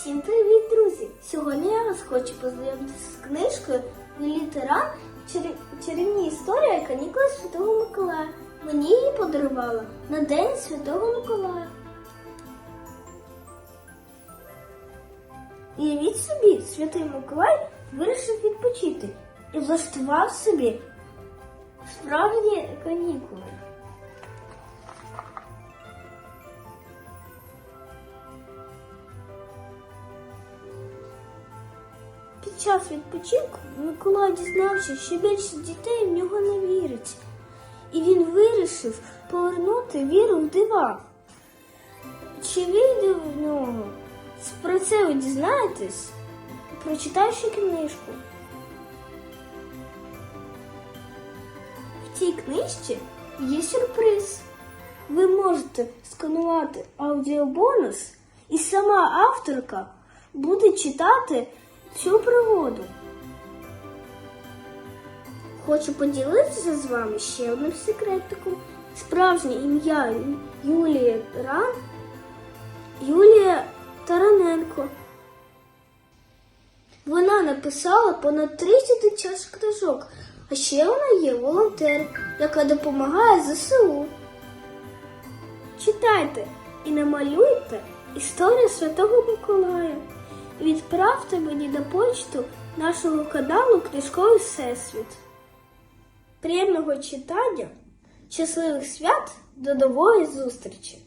Всім привіт, друзі! Сьогодні я вас хочу познайомитися з книжкою Літеран Чарівні історії канікули Святого Миколая. Мені її подарувала на День Святого Миколая. Уявіть собі, святий Миколай вирішив відпочити і влаштував собі справжні канікули. Під час відпочинку Миколай дізнався, що більше дітей в нього не вірить. І він вирішив повернути віру в дива. Чи вийде в нього? Про це ви дізнаєтесь, прочитавши книжку. В цій книжці є сюрприз. Ви можете сканувати аудіобонус, і сама авторка буде читати цю пригоду. Хочу поділитися з вами ще одним секретиком. Справжнє ім'я Юлія Ран Юлія Тараненко. Вона написала понад 30 дитячих книжок, а ще вона є волонтер, яка допомагає ЗСУ. Читайте і намалюйте історію Святого Миколая. Відправте мені на почту нашого каналу Книжковий Всесвіт. Приємного читання, щасливих свят, до нової зустрічі!